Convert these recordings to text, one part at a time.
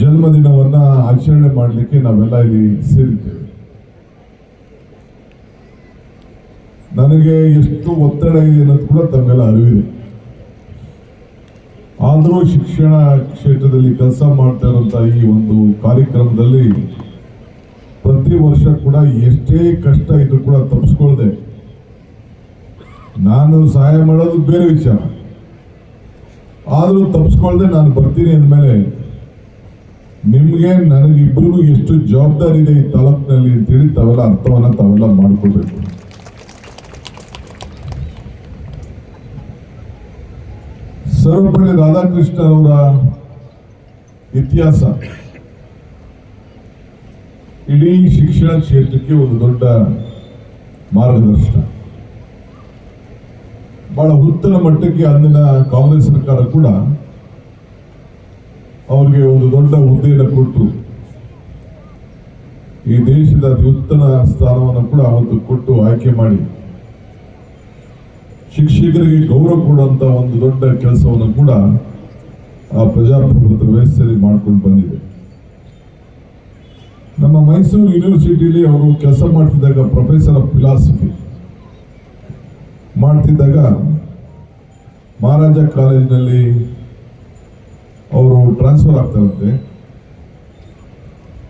ಜನ್ಮದಿನವನ್ನ ಆಚರಣೆ ಮಾಡಲಿಕ್ಕೆ ನಾವೆಲ್ಲ ಇಲ್ಲಿ ಸೇರಿದ್ದೇವೆ. ನನಗೆ ಎಷ್ಟು ಒತ್ತಡ ಇದೆ ಅನ್ನೋದು ಕೂಡ ತಮ್ಮೆಲ್ಲ ಅರಿವಿದೆ. ಆದರೂ ಶಿಕ್ಷಣ ಕ್ಷೇತ್ರದಲ್ಲಿ ಕೆಲಸ ಮಾಡ್ತಾ ಇರುವಂತ ಈ ಒಂದು ಕಾರ್ಯಕ್ರಮದಲ್ಲಿ ಪ್ರತಿ ವರ್ಷ ಕೂಡ ಎಷ್ಟೇ ಕಷ್ಟ ಇದ್ರೂ ಕೂಡ ತಪ್ಪಿಸ್ಕೊಳ್ದೆ ನಾನು ಸಹಾಯ ಮಾಡೋದು ಬೇರೆ ವಿಚಾರ. ಆದರೂ ತಪ್ಪಿಸ್ಕೊಳ್ದೆ ನಾನು ಬರ್ತೀನಿ ಅಂದಮೇಲೆ ನಿಮ್ಗೆ ನನಗಿಬ್ರು ಎಷ್ಟು ಜವಾಬ್ದಾರಿ ಇದೆ ಈ ತಾಲೂಕಿನಲ್ಲಿ ಅಂತೇಳಿ ತಾವೆಲ್ಲ ಅರ್ಥವನ್ನ ತಾವೆಲ್ಲ ಮಾಡ್ಕೋಬೇಕು ಸರ್ವಪಳ್ಳಿ ರಾಧಾಕೃಷ್ಣ ಅವರ ಇತಿಹಾಸ. ಇಡೀ ಶಿಕ್ಷಣ ಕ್ಷೇತ್ರಕ್ಕೆ ಒಂದು ದೊಡ್ಡ ಮಾರ್ಗದರ್ಶನ. ಬಹಳ ಉತ್ತಮ ಮಟ್ಟಕ್ಕೆ ಅಂದಿನ ಕಾಂಗ್ರೆಸ್ ಸರ್ಕಾರ ಕೂಡ ಅವರಿಗೆ ಒಂದು ದೊಡ್ಡ ಹುದ್ದೆಯನ್ನು ಕೊಟ್ಟು ಈ ದೇಶದ ಅತಿ ಉತ್ತಮ ಸ್ಥಾನವನ್ನು ಕೂಡ ಅವತ್ತು ಕೊಟ್ಟು ಆಯ್ಕೆ ಮಾಡಿ ಶಿಕ್ಷಕರಿಗೆ ಗೌರವ ಕೊಡುವಂತ ಒಂದು ದೊಡ್ಡ ಕೆಲಸವನ್ನು ಕೂಡ ಆ ಪ್ರಜಾಪ್ರಭುತ್ವ ವ್ಯವಸ್ಥೆಯಲ್ಲಿ ಮಾಡ್ಕೊಂಡು ಬಂದಿದೆ. ನಮ್ಮ ಮೈಸೂರು ಯೂನಿವರ್ಸಿಟಿಯಲ್ಲಿ ಅವರು ಕೆಲಸ ಮಾಡ್ತಿದ್ದಾಗ ಪ್ರೊಫೆಸರ್ ಆಫ್ ಫಿಲಾಸಫಿ ಮಾಡ್ತಿದ್ದಾಗ ಮಹಾರಾಜ ಕಾಲೇಜಿನಲ್ಲಿ ಅವರು ಟ್ರಾನ್ಸ್ಫರ್ ಆಗ್ತಾರಂತೆ.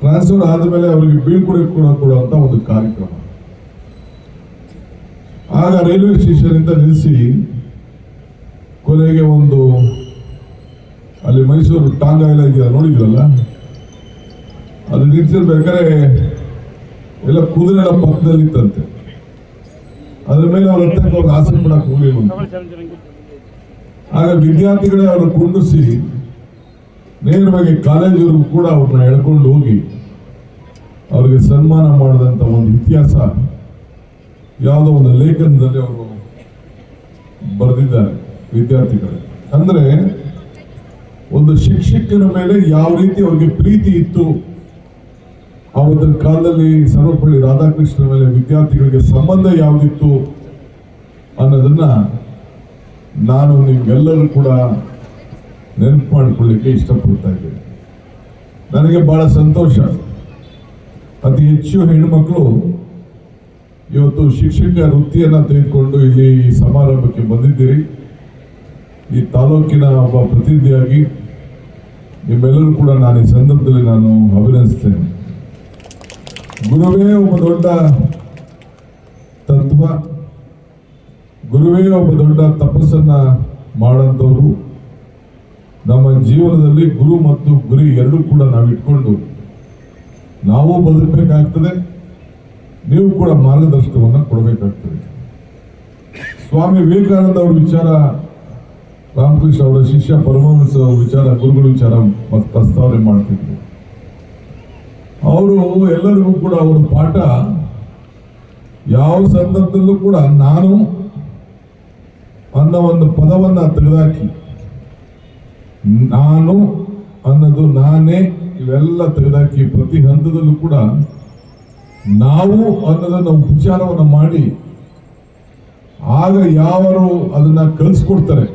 ಟ್ರಾನ್ಸ್ಫರ್ ಆದಮೇಲೆ ಅವರಿಗೆ ಬೀಳ್ಕೊಡೆ ಕೂಡ ಕೊಡುವಂತ ಒಂದು ಕಾರ್ಯಕ್ರಮ. ಆಗ ರೈಲ್ವೆ ಸ್ಟೇಷನ್ ಇಂದ ನಿಲ್ಲಿಸಿ ಕೊನೆಗೆ ಒಂದು ಅಲ್ಲಿ ಮೈಸೂರು ಟಾಂಗ ಎಲ್ಲ ಇದೆಯಲ್ಲ ನೋಡಿದ್ರಲ್ಲ ಅಲ್ಲಿ ನಿಲ್ಸಿರ್ಬೇಕಾದ್ರೆ ಎಲ್ಲ ಕುದುರೆ ಎಲ್ಲ ಪಕ್ಕದಲ್ಲಿ ಇತ್ತಂತೆ. ಅದ್ರ ಮೇಲೆ ಅವ್ರ ಹತ್ತಕ್ಕೆ ಅವ್ರಿಗೆ ಆಸೆ ಪಡಕ್ ಹೋಗ್ಲಿಲ್ಲ ಆಗ ವಿದ್ಯಾರ್ಥಿಗಳೇ ಅವರು ಕುಂಡಿಸಿ ನೇರವಾಗಿ ಕಾಲೇಜವ್ರಿಗೂ ಕೂಡ ಅವ್ರನ್ನ ಎಳ್ಕೊಂಡು ಹೋಗಿ ಅವರಿಗೆ ಸನ್ಮಾನ ಮಾಡಿದಂತ ಒಂದು ಇತಿಹಾಸ ಯಾವುದೋ ಒಂದು ಲೇಖನದಲ್ಲಿ ಅವರು ಬರೆದಿದ್ದಾರೆ ವಿದ್ಯಾರ್ಥಿಗಳು. ಅಂದ್ರೆ ಒಂದು ಶಿಕ್ಷಕನ ಮೇಲೆ ಯಾವ ರೀತಿ ಅವ್ರಿಗೆ ಪ್ರೀತಿ ಇತ್ತು, ಆವತ್ತಿನ ಕಾಲದಲ್ಲಿ ಸರ್ವಪಳ್ಳಿ ರಾಧಾಕೃಷ್ಣ ಮೇಲೆ ವಿದ್ಯಾರ್ಥಿಗಳಿಗೆ ಸಂಬಂಧ ಯಾವುದಿತ್ತು ಅನ್ನೋದನ್ನ ನಾನು ನಿಮ್ಗೆಲ್ಲರೂ ಕೂಡ ನೆನಪು ಮಾಡಿಕೊಳ್ಳಿಕ್ಕೆ ಇಷ್ಟಪಡ್ತಾ ಇದ್ದೇನೆ. ನನಗೆ ಬಹಳ ಸಂತೋಷ. ಅತಿ ಹೆಚ್ಚು ಹೆಣ್ಮಕ್ಳು ಇವತ್ತು ಶಿಕ್ಷಕ ವೃತ್ತಿಯನ್ನ ತೆಗೆದುಕೊಂಡು ಇಲ್ಲಿ ಈ ಸಮಾರಂಭಕ್ಕೆ ಬಂದಿದ್ದೀರಿ. ಈ ತಾಲೂಕಿನ ಒಬ್ಬ ಪ್ರತಿನಿಧಿಯಾಗಿ ನಿಮ್ಮೆಲ್ಲರೂ ಕೂಡ ನಾನು ಈ ಸಂದರ್ಭದಲ್ಲಿ ನಾನು ಅಭಿನಯಿಸ್ತೇನೆ ಗುರುವೇ ಒಬ್ಬ ದೊಡ್ಡ ತತ್ವ. ಗುರುವೇ ಒಬ್ಬ ದೊಡ್ಡ ತಪಸ್ಸನ್ನ ಮಾಡಂತವರು ನಮ್ಮ ಜೀವನದಲ್ಲಿ ಗುರು ಮತ್ತು ಗುರಿ ಎರಡೂ ಕೂಡ ನಾವು ಇಟ್ಕೊಂಡು ನಾವು ಬದುಕಬೇಕಾಗ್ತದೆ, ನೀವು ಕೂಡ ಮಾರ್ಗದರ್ಶನವನ್ನು ಕೊಡಬೇಕಾಗ್ತದೆ. ಸ್ವಾಮಿ ವಿವೇಕಾನಂದ ಅವರ ವಿಚಾರ, ರಾಮಕೃಷ್ಣ ಅವರ ಶಿಷ್ಯ ಪರಮಹಂಸ ಅವರ ವಿಚಾರ, ಗುರುಗಳ ವಿಚಾರ ಪ್ರಸ್ತಾವನೆ ಮಾಡ್ತಿದ್ರು. ಅವರು ಎಲ್ಲರಿಗೂ ಕೂಡ ಅವರ ಪಾಠ, ಯಾವ ಸಂದರ್ಭದಲ್ಲೂ ಕೂಡ ನಾನು ಅನ್ನೋ ಒಂದು ಪದವನ್ನು ತೆಗೆದಾಕಿ ನಾನು ಅನ್ನೋದು ನಾನೇ ಇವೆಲ್ಲ ತೆಗೆದಾಕಿ ಪ್ರತಿ ಹಂತದಲ್ಲೂ ಕೂಡ ನಾವು ಅನ್ನೋದನ್ನ ವಿಚಾರವನ್ನು ಮಾಡಿ, ಆಗ ಯಾವರು ಅದನ್ನ ಕಲಿಸ್ಕೊಡ್ತಾರೆ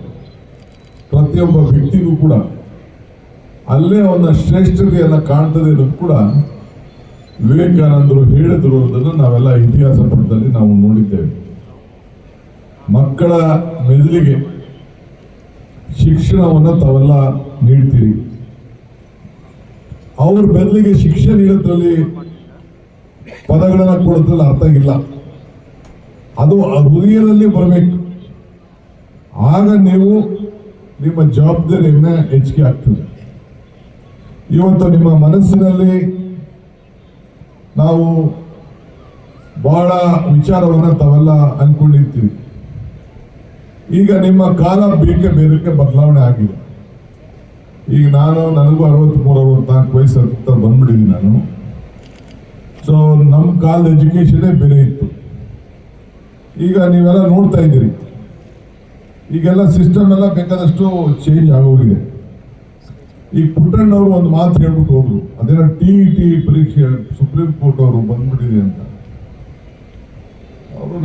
ಪ್ರತಿಯೊಬ್ಬ ವ್ಯಕ್ತಿಗೂ ಕೂಡ. ಅಲ್ಲೇ ಅವನ ಶ್ರೇಷ್ಠತೆಯನ್ನ ಕಾಣ್ತದೆ ಅನ್ನೋದು ಕೂಡ ವಿವೇಕಾನಂದರು ಹೇಳಿದ್ರು ಅನ್ನೋದನ್ನು ನಾವೆಲ್ಲ ಇತಿಹಾಸ ಪುಟದಲ್ಲಿ ನಾವು ನೋಡಿದ್ದೇವೆ. ಮಕ್ಕಳ ಮೆದುಳಿಗೆ ಶಿಕ್ಷಣವನ್ನು ತಾವೆಲ್ಲ ನೀಡ್ತೀರಿ. ಅವ್ರ ಬೆನ್ನಿಗೆ ಶಿಕ್ಷಣ ನೀಡೋದ್ರಲ್ಲಿ ಪದಗಳನ್ನು ಕೊಡೋದ್ರಲ್ಲಿ ಅರ್ಥ ಇಲ್ಲ. ಅದು ಹೃದಯದಲ್ಲಿ ಬರಬೇಕು. ಆಗ ನೀವು ನಿಮ್ಮ ಜವಾಬ್ದಾರಿಯನ್ನು ಹೆಚ್ಚಿಗೆ ಆಗ್ತದೆ ಇವತ್ತು ನಿಮ್ಮ ಮನಸ್ಸಿನಲ್ಲಿ ನಾವು ಬಹಳ ವಿಚಾರವನ್ನು ತಾವೆಲ್ಲ ಅನ್ಕೊಂಡಿರ್ತೀವಿ ಈಗ ನಿಮ್ಮ ಕಾಲ ಬೇಕೆ ಬೇರೆಕ್ಕೆ ಬದಲಾವಣೆ ಆಗಿದೆ. ಈಗ ನಾನು ನನಗೂ ಅರವತ್ಮೂರು ಅರವತ್ನಾಲ್ಕು ವಯಸ್ಸು ಹತ್ರ ಬಂದ್ಬಿಟ್ಟಿದ್ದೀನಿ ನಾನು. ಸೊ ನಮ್ಮ ಕಾಲದ ಎಜುಕೇಷನೇ ಬೇರೆ ಇತ್ತು. ಈಗ ನೀವೆಲ್ಲ ನೋಡ್ತಾ ಇದ್ದೀರಿ. ಈಗೆಲ್ಲ ಸಿಸ್ಟಮ್ ಎಲ್ಲ ಬೇಕಾದಷ್ಟು ಚೇಂಜ್ ಆಗೋಗಿದೆ. ಈ ಪುಟ್ಟಣ್ಣವರು ಒಂದು ಮಾತು ಹೇಳ್ಬಿಟ್ಟು ಹೋದ್ರು. ಅದೇನೋ ಟಿ ಇ ಟಿ ಪರೀಕ್ಷೆ, ಸುಪ್ರೀಂ ಕೋರ್ಟ್ ಅವರು ಬಂದ್ಬಿಟ್ಟಿದೆ ಅಂತ.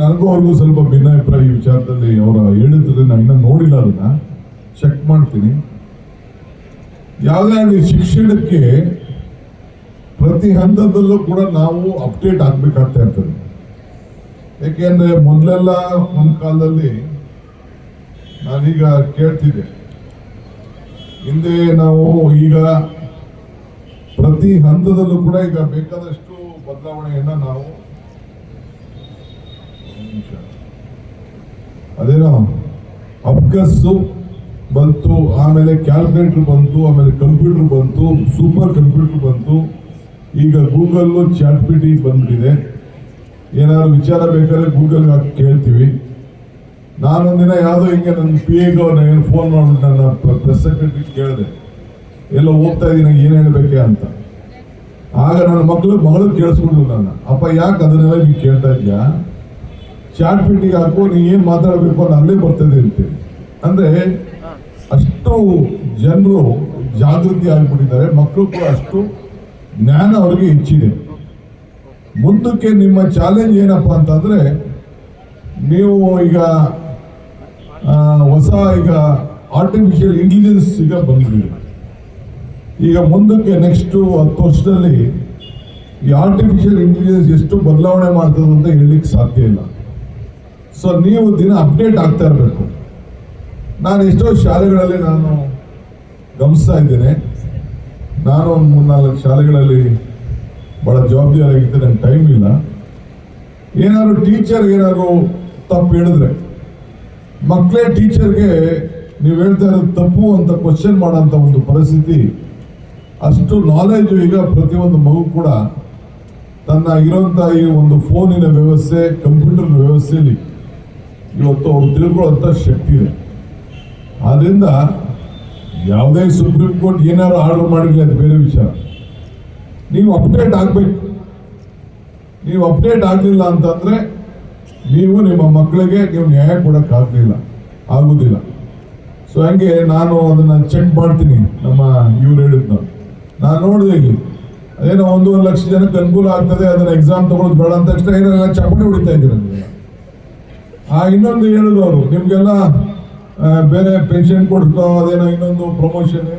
ನನಗೂ ಅವ್ರಿಗೂ ಸ್ವಲ್ಪ ಭಿನ್ನಾಭಿಪ್ರಾಯ ಈ ವಿಚಾರದಲ್ಲಿ ಅವರ ಹೇಳಿದ್ರೆ ನಾನು ಇನ್ನೂ ನೋಡಿಲ್ಲ ಅದನ್ನ. ಚೆಕ್ ಮಾಡ್ತೀನಿ. ಯಾವುದೇ ಶಿಕ್ಷಣಕ್ಕೆ ಪ್ರತಿ ಹಂತದಲ್ಲೂ ಕೂಡ ನಾವು ಅಪ್ಡೇಟ್ ಆಗ್ಬೇಕಾಗ್ತಾ ಇರ್ತದೆ. ಯಾಕೆಂದ್ರೆ ಮೊದಲೆಲ್ಲ ಒಂದು ಕಾಲದಲ್ಲಿ ನಾನೀಗ ಕೇಳ್ತಿದ್ದೆ. ಹಿಂದೆ ನಾವು ಈಗ ಪ್ರತಿ ಹಂತದಲ್ಲೂ ಕೂಡ ಈಗ ಬೇಕಾದಷ್ಟು ಬದಲಾವಣೆಯನ್ನು ನಾವು. ಅದೇನೋ ಅಬ್ಕಸ್ಸು ಬಂತು, ಆಮೇಲೆ ಕ್ಯಾಲ್ಕುಲೇಟರ್ ಬಂತು, ಆಮೇಲೆ ಕಂಪ್ಯೂಟರ್ ಬಂತು ಸೂಪರ್ ಕಂಪ್ಯೂಟರ್ ಬಂತು. ಈಗ ಗೂಗಲ್ಲು ಚಾಟ್ ಪಿ ಟಿ ಬಂದ್ಬಿಟ್ಟಿದೆ. ಏನಾದ್ರು ವಿಚಾರ ಬೇಕಾದ್ರೆ ಗೂಗಲ್ ಹಾಕಿ ಕೇಳ್ತೀವಿ. ನಾನೊಂದಿನ ಯಾವುದೋ ಹಿಂಗೆ ನನ್ನ ಪಿ ಎಗೆ ಏನು ಫೋನ್ ಮಾಡ್ಬಿಟ್ಟು ನನ್ನ ಪ್ರೆಸ್ ಸೆಕ್ರೆಟರಿ ಕೇಳಿದೆ. ಎಲ್ಲ ಹೋಗ್ತಾ ಇದ್ದೀನಿ ಏನು ಹೇಳಬೇಕೆ ಅಂತ. ಆಗ ನನ್ನ ಮಕ್ಕಳು ಮಗಳು ಕೇಳಿಸ್ಕೊಂಡ್ರು ನನ್ನ. ಅಪ್ಪ, ಯಾಕೆ ಅದನ್ನೆಲ್ಲ ಹೀಗೆ ಕೇಳ್ತಾ ಇದೆಯಾ? ಚಾಟ್ ಪಿಟಿಗೆ ಹಾಕೋ, ನೀ ಏನು ಮಾತಾಡಬೇಕು ಅಂತ ಅಲ್ಲೇ ಬರ್ತದೆ ಅಂತೇಳಿ ಅಂದ್ರೆ ಅಷ್ಟು ಜನರು ಜಾಗೃತಿ ಆಗಿಬಿಟ್ಟಿದ್ದಾರೆ ಮಕ್ಕಳು ಕೂಡ ಅಷ್ಟು ಜ್ಞಾನ ಅವರಿಗೆ ಹೆಚ್ಚಿದೆ. ಮುಂದಕ್ಕೆ ನಿಮ್ಮ ಚಾಲೆಂಜ್ ಏನಪ್ಪಾ ಅಂತಂದ್ರೆ, ನೀವು ಈಗ ಹೊಸ ಈಗ ಆರ್ಟಿಫಿಷಿಯಲ್ ಇಂಟೆಲಿಜೆನ್ಸ್ ಈಗ ಬಂದಿದೆ ಈಗ ಮುಂದಕ್ಕೆ ನೆಕ್ಸ್ಟ್ ಹತ್ತು ವರ್ಷದಲ್ಲಿ ಈ ಆರ್ಟಿಫಿಷಿಯಲ್ ಇಂಟೆಲಿಜೆನ್ಸ್ ಎಷ್ಟು ಬದಲಾವಣೆ ಮಾಡ್ತದೆ ಅಂತ ಹೇಳಲಿಕ್ಕೆ ಸಾಧ್ಯ ಇಲ್ಲ. ಸೊ ನೀವು ದಿನ ಅಪ್ಡೇಟ್ ಆಗ್ತಾ ಇರಬೇಕು. ನಾನು ಎಷ್ಟೋ ಶಾಲೆಗಳಲ್ಲಿ ನಾನು ಗಮನಿಸ್ತಾ ಇದ್ದೇನೆ. ನಾನು ಒಂದು ಮೂರ್ನಾಲ್ಕು ಶಾಲೆಗಳಲ್ಲಿ ಭಾಳ ಜವಾಬ್ದಾರಿಯಾಗಿತ್ತು ನನಗೆ ಟೈಮ್ ಇಲ್ಲ. ಏನಾದರೂ ಟೀಚರ್ ಏನಾದ್ರು ತಪ್ಪು ಹೇಳಿದ್ರೆ ಮಕ್ಕಳೇ ಟೀಚರ್ಗೆ ನೀವು ಹೇಳ್ತಾ ಇರೋದು ತಪ್ಪು ಅಂತ ಕ್ವಶನ್ ಮಾಡೋಂಥ ಒಂದು ಪರಿಸ್ಥಿತಿ, ಅಷ್ಟು ನಾಲೆಜು ಈಗ ಪ್ರತಿಯೊಂದು ಮಗು ಕೂಡ ತನ್ನ ಇರೋಂಥ ಈ ಒಂದು ಫೋನಿನ ವ್ಯವಸ್ಥೆ ಕಂಪ್ಯೂಟರ್ ವ್ಯವಸ್ಥೆಯಲ್ಲಿ ಇವತ್ತು ಅವ್ರು ತಿಳ್ಕೊಳ್ಳುವಂಥ ಶಕ್ತಿ ಇದೆ. ಆದ್ರಿಂದ ಯಾವುದೇ ಸುಪ್ರೀಂ ಕೋರ್ಟ್ ಏನಾದ್ರು ಆರ್ಡರ್ ಮಾಡಿರಲಿ ಅದು ಬೇರೆ ವಿಚಾರ ನೀವು ಅಪ್ಡೇಟ್ ಆಗಬೇಕು. ನೀವು ಅಪ್ಡೇಟ್ ಆಗಲಿಲ್ಲ ಅಂತಂದ್ರೆ ನೀವು ನಿಮ್ಮ ಮಕ್ಕಳಿಗೆ ನೀವು ನ್ಯಾಯ ಕೊಡೋಕ್ಕಾಗಲಿಲ್ಲ ಆಗೋದಿಲ್ಲ. ಸೊ ಹಂಗೆ ನಾನು ಅದನ್ನ ಚೆಕ್ ಮಾಡ್ತೀನಿ ನಮ್ಮ ಇವ್ರು ಹೇಳಿದ್ನ. ನಾನು ನೋಡಿದೆ ಇಲ್ಲಿ. ಅದೇನೋ ಒಂದೂವರೆ ಲಕ್ಷ ಜನಕ್ಕೆ ಅನುಕೂಲ ಆಗ್ತದೆ, ಅದನ್ನ ಎಕ್ಸಾಮ್ ತಗೊಳ್ಳೋದು ಬೇಡ ಅಂತ ತಕ್ಷಣ ಏನೋ ಚಪ್ಪಲಿ ಹೊಡಿತಾ ಇದ್ದೀರ. ಆ, ಇನ್ನೊಂದು ಹೇಳಿದ್ರು ಅವರು, ನಿಮ್ಗೆಲ್ಲ ಬೇರೆ ಪೆನ್ಷನ್ ಕೊಡ್ತೋ ಅದೇನೋ ಇನ್ನೊಂದು ಪ್ರಮೋಷನ್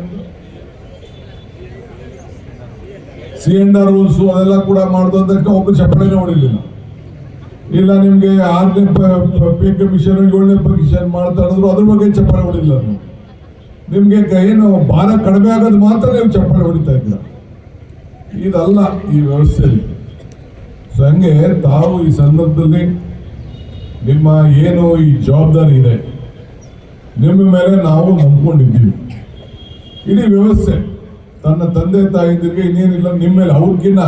ಸಿ ರೂಲ್ಸು ಅದೆಲ್ಲ ಕೂಡ ಮಾಡ್ದು ಅಂತ ತಕ್ಷಣ ಒಬ್ಬರು ಚಪ್ಪಲಿನೇ ಹೊಡಿಲಿಲ್ಲ. ಇಲ್ಲ ನಿಮಗೆ ಆರನೇ ಪಿ ಕಮಿಷನ್ ಏಳನೇ ಕಮಿಷನ್ ಮಾಡ್ತಾ ಇದ್ರು ಅದ್ರ ಬಗ್ಗೆ ಚಪ್ಪಳೆ ಹೊಡಿಲ್ಲ ನಿಮಗೆ ಏನು ಭಾರ ಕಡಿಮೆ ಆಗೋದು ಮಾತ್ರ ನೀವು ಚಪ್ಪಳೆ ಹೊಡಿತಾ ಇದ್ದೀರ. ಇದಲ್ಲ ಈ ವ್ಯವಸ್ಥೆಯಲ್ಲಿ. ಸೊ ಹಂಗೆ ತಾವು ಈ ಸಂದರ್ಭದಲ್ಲಿ ನಿಮ್ಮ ಏನು ಈ ಜವಾಬ್ದಾರಿ ಇದೆ. ನಿಮ್ಮ ಮೇಲೆ ನಾವು ನಂಬ್ಕೊಂಡಿದ್ದೀವಿ. ಇಡೀ ವ್ಯವಸ್ಥೆ, ತನ್ನ ತಂದೆ ತಾಯಿದಿರಿಗೆ ಇನ್ನೇನಿಲ್ಲ, ನಿಮ್ಮ ಮೇಲೆ ಅವ್ರಿಗಿನ್ನ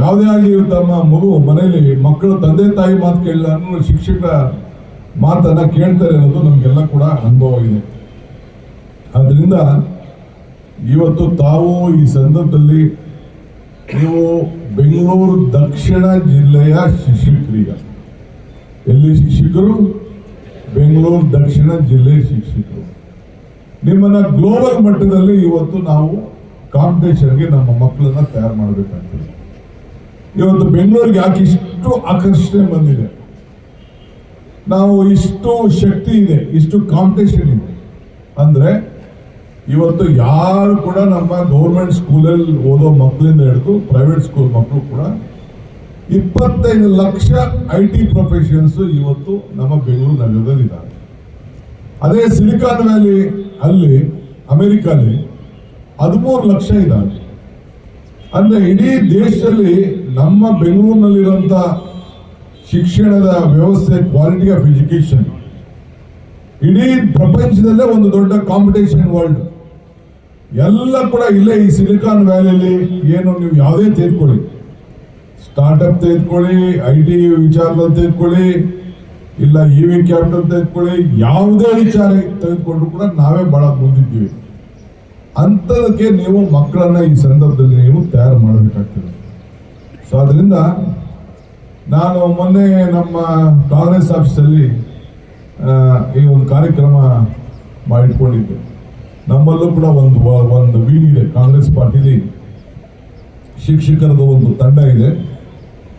ಯಾವುದೇ ಆಗಲಿ ತಮ್ಮ ಮಗು ಮನೆಯಲ್ಲಿ ಮಕ್ಕಳು, ತಂದೆ ತಾಯಿ ಮಾತು ಕೇಳಿಲ್ಲ ಅನ್ನೋ ಶಿಕ್ಷಕರ ಮಾತನ್ನ ಕೇಳ್ತಾರೆ ಅನ್ನೋದು ನಮಗೆಲ್ಲ ಕೂಡ ಅನುಭವ ಇದೆ. ಆದ್ರಿಂದ ಇವತ್ತು ತಾವು ಈ ಸಂದರ್ಭದಲ್ಲಿ ನೀವು ಬೆಂಗಳೂರು ದಕ್ಷಿಣ ಜಿಲ್ಲೆಯ ಶಿಕ್ಷಕರೀಗ ಎಲ್ಲಿ ಶಿಕ್ಷಕರು? ಬೆಂಗಳೂರು ದಕ್ಷಿಣ ಜಿಲ್ಲೆ ಶಿಕ್ಷಕರು. ನಿಮ್ಮನ್ನ ಗ್ಲೋಬಲ್ ಮಟ್ಟದಲ್ಲಿ ಇವತ್ತು ನಾವು ಕಾಂಪಿಟೇಷನ್ಗೆ ನಮ್ಮ ಮಕ್ಕಳನ್ನ ತಯಾರು ಮಾಡಬೇಕಾಗ್ತದೆ ಇವತ್ತು ಬೆಂಗಳೂರಿಗೆ ಯಾಕೆ ಇಷ್ಟು ಆಕರ್ಷಣೆ ಬಂದಿದೆ. ನಾವು ಇಷ್ಟು ಶಕ್ತಿ ಇದೆ, ಇಷ್ಟು ಕಾಂಪಿಟೇಷನ್ ಇದೆ. ಅಂದ್ರೆ ಇವತ್ತು ಯಾರು ಕೂಡ ನಮ್ಮ ಗೌರ್ಮೆಂಟ್ ಸ್ಕೂಲಲ್ಲಿ ಓದೋ ಮಕ್ಕಳಿಂದ ಹಿಡಿದು ಪ್ರೈವೇಟ್ ಸ್ಕೂಲ್ ಮಕ್ಕಳು ಕೂಡ ಇಪ್ಪತ್ತೈದು ಲಕ್ಷ ಐ ಟಿ ಪ್ರೊಫೆಷನ್ಸ್ ಇವತ್ತು ನಮ್ಮ ಬೆಂಗಳೂರು ನಗರದಲ್ಲಿದ್ದಾರೆ. ಅದೇ ಸಿಲಿಕಾನ್ ವ್ಯಾಲಿ ಅಲ್ಲಿ, ಅಮೆರಿಕಲ್ಲಿ ಹದಿಮೂರು ಲಕ್ಷ ಇದ್ದಾರೆ. ಅಂದ್ರೆ ಇಡೀ ದೇಶದಲ್ಲಿ ನಮ್ಮ ಬೆಂಗಳೂರಿನಲ್ಲಿರುವಂಥ ಶಿಕ್ಷಣದ ವ್ಯವಸ್ಥೆ ಕ್ವಾಲಿಟಿ ಆಫ್ ಎಜುಕೇಶನ್ ಇಡೀ ಪ್ರಪಂಚದಲ್ಲೇ ಒಂದು ದೊಡ್ಡ ಕಾಂಪಿಟೇಷನ್ ವರ್ಲ್ಡ್ ಎಲ್ಲ ಕೂಡ ಇಲ್ಲೇ ಈ ಸಿಲಿಕಾನ್ ವ್ಯಾಲಿಯಲ್ಲಿ ಏನು ನೀವು ಯಾವುದೇ ತೆಗೆದುಕೊಳ್ಳಿ. ಸ್ಟಾರ್ಟ್ಅಪ್ ತೆಗೆದುಕೊಳ್ಳಿ ಐ ಟಿ ವಿಚಾರದಲ್ಲಿ ತೆಗೆದುಕೊಳ್ಳಿ, ಇಲ್ಲ ಇ ವಿ ಕ್ಯಾಪಿಟಲ್ ತೆಗೆದುಕೊಳ್ಳಿ, ಯಾವುದೇ ವಿಚಾರ ತೆಗೆದುಕೊಂಡ್ರು ಕೂಡ ನಾವೇ ಬಹಳ ಮುಂದಿದ್ದೀವಿ. ಅಂಥದಕ್ಕೆ ನೀವು ಮಕ್ಕಳನ್ನ ಈ ಸಂದರ್ಭದಲ್ಲಿ ನೀವು ತಯಾರು ಮಾಡಬೇಕಾಗ್ತದೆ. ಸೊ ಅದರಿಂದ ನಾನು ಮೊನ್ನೆ ನಮ್ಮ ಕಾಂಗ್ರೆಸ್ ಆಫೀಸಲ್ಲಿ ಈ ಒಂದು ಕಾರ್ಯಕ್ರಮ ಮಾಡಿಟ್ಕೊಂಡಿದ್ದೆ. ನಮ್ಮಲ್ಲೂ ಕೂಡ ಒಂದು ಒಂದು ವಿಂಗ್ ಇದೆ. ಕಾಂಗ್ರೆಸ್ ಪಾರ್ಟಿಲಿ ಶಿಕ್ಷಕರದ ಒಂದು ತಂಡ ಇದೆ.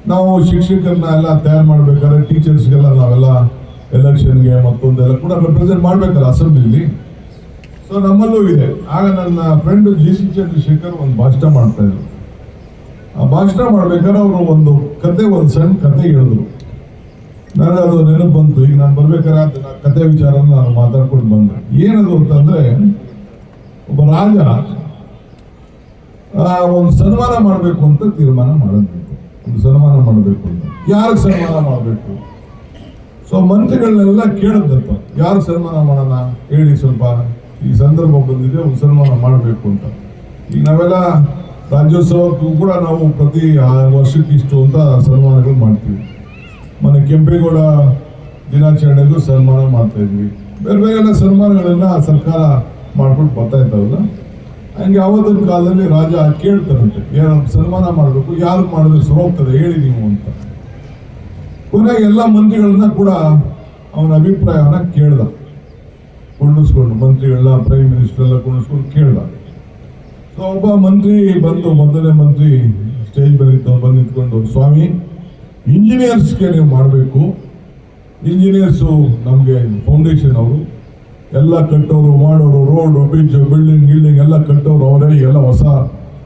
ನಾವು ಶಿಕ್ಷಕರನ್ನ ಎಲ್ಲ ತಯಾರು ಮಾಡ್ಬೇಕಾದ್ರೆ ಟೀಚರ್ಸ್ಗೆಲ್ಲ ನಾವೆಲ್ಲ ಎಲೆಕ್ಷನ್ಗೆ ಮತ್ತೊಂದೆಲ್ಲ ಕೂಡ ರೆಪ್ರೆಸೆಂಟ್ ಮಾಡ್ಬೇಕಲ್ಲ ಅಸೆಂಬ್ಲಿಲಿ. ಸೊ ನಮ್ಮಲ್ಲೂ ಇದೆ. ಆಗ ನನ್ನ ಫ್ರೆಂಡ್ ಜಿ ಸಿ ಚಂದ್ರಶೇಖರ್ ಒಂದು ಭಾಷಣ ಮಾಡ್ತಾ ಇದ್ರು. ಆ ಭಾಷಣ ಮಾಡ್ಬೇಕಾದ್ರೆ ಅವರು ಒಂದು ಕತೆ, ಒಂದು ಸಣ್ಣ ಕತೆ ಹೇಳಿದ್ರು. ನನಗೆ ಅದು ನೆನಪು ಬಂತು. ಈಗ ನಾನು ಬರ್ಬೇಕಾದ್ರೆ ಅದನ್ನ ಕತೆ ವಿಚಾರನ ನಾನು ಮಾತಾಡ್ಕೊಂಡು ಬಂದೆ. ಏನದು ಅಂತಂದ್ರೆ, ಒಬ್ಬ ರಾಜ ಒಂದು ಸನ್ಮಾನ ಮಾಡಬೇಕು ಅಂತ ತೀರ್ಮಾನ ಮಾಡಿದ್ವಿ ಒಂದು ಸನ್ಮಾನ ಮಾಡಬೇಕು ಅಂತ. ಯಾರಿಗೆ ಸನ್ಮಾನ ಮಾಡಬೇಕು? ಸೊ ಮಂತ್ರಿಗಳನ್ನೆಲ್ಲ ಕೇಳಿದ್ದಪ್ಪ ಯಾರು ಸನ್ಮಾನ ಮಾಡೋಣ? ಹೇಳಿ ಸ್ವಲ್ಪ. ಈ ಸಂದರ್ಭ ಬಂದಿದೆ, ಒಂದು ಸನ್ಮಾನ ಮಾಡಬೇಕು ಅಂತ. ಈಗ ನಾವೆಲ್ಲ ರಾಜ್ಯೋತ್ಸವಕ್ಕೂ ಕೂಡ ನಾವು ಪ್ರತಿ ವರ್ಷಕ್ಕೆ ಇಷ್ಟು ಅಂತ ಸನ್ಮಾನಗಳು ಮಾಡ್ತೀವಿ. ಮೊನ್ನೆ ಕೆಂಪೇಗೌಡ ದಿನಾಚರಣೆಗೂ ಸನ್ಮಾನ ಮಾಡ್ತಾ ಇದ್ವಿ. ಬೇರೆ ಬೇರೆ ಎಲ್ಲ ಸನ್ಮಾನಗಳನ್ನ ಸರ್ಕಾರ ಮಾಡ್ಕೊಂಡು ಬರ್ತಾ ಇದ್ದಾವಲ್ಲ? ಹಂಗೆ ಅವತ್ತಿನ ಕಾಲದಲ್ಲಿ ರಾಜ ಕೇಳ್ತಾರಂತೆ, ಏನೋ ಸನ್ಮಾನ ಮಾಡಬೇಕು, ಯಾರು ಮಾಡಿದ್ರೆ ಸರೋಗ್ತದೆ ಹೇಳಿ ನೀವು ಅಂತ. ಕೊನೆಗೆ ಎಲ್ಲ ಮಂತ್ರಿಗಳನ್ನ ಕೂಡ ಅವನ ಅಭಿಪ್ರಾಯವನ್ನ ಕೇಳ್ದ. ಕುಣಿಸ್ಕೊಂಡು ಮಂತ್ರಿಗಳನ್ನ ಪ್ರೈಮ್ ಮಿನಿಸ್ಟರ್ ಎಲ್ಲ ಕುಣಿಸ್ಕೊಂಡು ಕೇಳ್ದ. ಸೊ ಒಬ್ಬ ಮಂತ್ರಿ ಬಂದು, ಮೊದಲನೇ ಮಂತ್ರಿ ಸ್ಟೇಜ್ ಬಂದಿತ್ತು ಬಂದು ನಿಂತ್ಕೊಂಡು, ಸ್ವಾಮಿ ಇಂಜಿನಿಯರ್ಸ್ಗೆ ನೀವು ಮಾಡಬೇಕು. ಇಂಜಿನಿಯರ್ಸು ನಮಗೆ ಫೌಂಡೇಶನ್ ಅವರು ಎಲ್ಲ ಕಟ್ಟೋರು, ಮಾಡೋರು, ರೋಡು ಬೀಚ್ ಬಿಲ್ಡಿಂಗ್ ಗಿಲ್ಡಿಂಗ್ ಎಲ್ಲ ಕಟ್ಟೋರು, ಅವರೇ ಎಲ್ಲ ಹೊಸ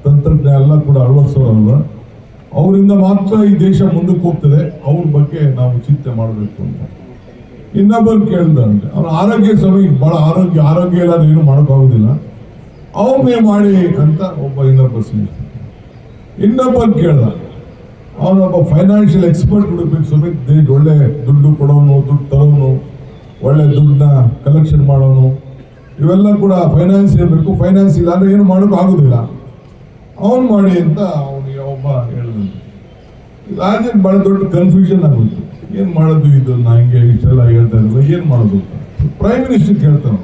ತಂತ್ರಜ್ಞಾನ ಎಲ್ಲ ಕೂಡ ಅಳವಡಿಸೋರಲ್ವ? ಅವರಿಂದ ಮಾತ್ರ ಈ ದೇಶ ಮುಂದಕ್ಕೆ ಹೋಗ್ತದೆ. ಅವ್ರ ಬಗ್ಗೆ ನಾವು ಚಿಂತೆ ಮಾಡಬೇಕು ಅಂತ. ಇನ್ನೊಬ್ಬರು ಕೇಳ್ದಂತೆ, ಅವ್ರ ಆರೋಗ್ಯ ಸಮಯ ಬಹಳ ಆರೋಗ್ಯ ಆರೋಗ್ಯ ಎಲ್ಲ ಏನು ಮಾಡೋಕ್ಕಾಗೋದಿಲ್ಲ ಅವನೇ ಮಾಡಿ ಅಂತ ಒಬ್ಬ ಇನ್ನೊಬ್ಬ ಇನ್ನೊಬ್ಬರು ಕೇಳ್ದ, ಅವನೊಬ್ಬ ಫೈನಾನ್ಷಿಯಲ್ ಎಕ್ಸ್ಪರ್ಟ್ ಹುಡುಕ್ಬೇಕು, ಸಮೇತ ದೇಶ ಒಳ್ಳೆ ದುಡ್ಡು ಕೊಡೋನು, ದುಡ್ಡು ತರೋನು. ಒಳ್ಳೆ ದುಡ್ಡನ್ನ ಕಲೆಕ್ಷನ್ ಮಾಡೋನು, ಇವೆಲ್ಲ ಕೂಡ ಫೈನಾನ್ಸ್ ಇರಬೇಕು ಫೈನಾನ್ಸ್ ಇಲ್ಲ ಅಂದ್ರೆ ಏನು ಮಾಡೋಕೆ ಆಗೋದಿಲ್ಲ. ಅವನು ಮಾಡಿ ಅಂತ ಅವನಿಗೆ ಒಬ್ಬ ಹೇಳಿದ್ರು ರಾಜನ್ ಬಹಳ ದೊಡ್ಡ ಕನ್ಫ್ಯೂಷನ್ ಆಗುತ್ತೆ ಏನು ಮಾಡೋದು ಇದು? ಹಿಂಗೆ ಇಷ್ಟೆಲ್ಲ ಹೇಳ್ತಾ ಇರಲ್ಲ ಏನು ಮಾಡೋದು ಅಂತ. ಪ್ರೈಮ್ ಮಿನಿಸ್ಟರ್ ಕೇಳ್ತಾನೆ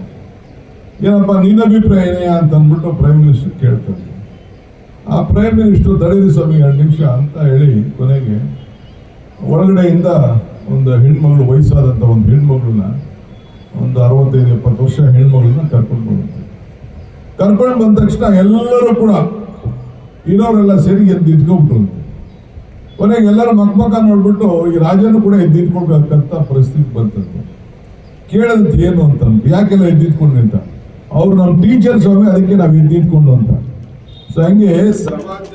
ಏನಪ್ಪ, ನಿನ್ನ ಅಭಿಪ್ರಾಯ ಏನೇ ಅಂತ ಅಂದ್ಬಿಟ್ಟು ಪ್ರೈಮ್ ಮಿನಿಸ್ಟರ್ ಕೇಳ್ತಾನೆ. ಆ ಪ್ರೈಮ್ ಮಿನಿಸ್ಟರ್ ತಡೀರಿ ಸ್ವಾಮಿ ಎರಡು ನಿಮಿಷ ಅಂತ ಹೇಳಿ ಕೊನೆಗೆ ಒಳಗಡೆಯಿಂದ ಒಂದು ಹೆಣ್ಮಗಳು ವಯಸ್ಸಾದಂಥ ಒಂದು ಹೆಣ್ಮಗಳನ್ನ ಒಂದು ಅರವತ್ತೈದು, ಎಪ್ಪತ್ತು ವರ್ಷ ಹೆಣ್ಮಗಳನ್ನ ಕರ್ಕೊಂಡು ಬಂದಂತೆ ಕರ್ಕೊಂಡು ಬಂದ ತಕ್ಷಣ ಎಲ್ಲರೂ ಕೂಡ ಇರೋರೆಲ್ಲ ಸೇರಿ ಎದ್ದು ನಿಂತ್ಕೊಂಡ್ಬಿಟ್ರು. ಕೊನೆಗೆ ಎಲ್ಲರೂ ಮಕ್ಮಕ ನೋಡ್ಬಿಟ್ಟು ಈ ರಾಜನು ಕೂಡ ಎದ್ದು ನಿಂತ್ಕೊಳ್ಬೇಕಂತ ಪರಿಸ್ಥಿತಿ ಬಂತಂತೆ. ಕೇಳದಂತ ಏನು ಅಂತ ಯಾಕೆಲ್ಲ ಎದ್ದು ನಿಂತ್ಕೊಂಡ್ರಿ ಅಂತ? ಅವ್ರು ನಮ್ಮ ಟೀಚರ್ಸ್ ಅದಕ್ಕೆ ನಾವು ಎದ್ದಿಟ್ಕೊಂಡು ಅಂತ. ಸೊ ಹಂಗೆ ಸಮಾಜ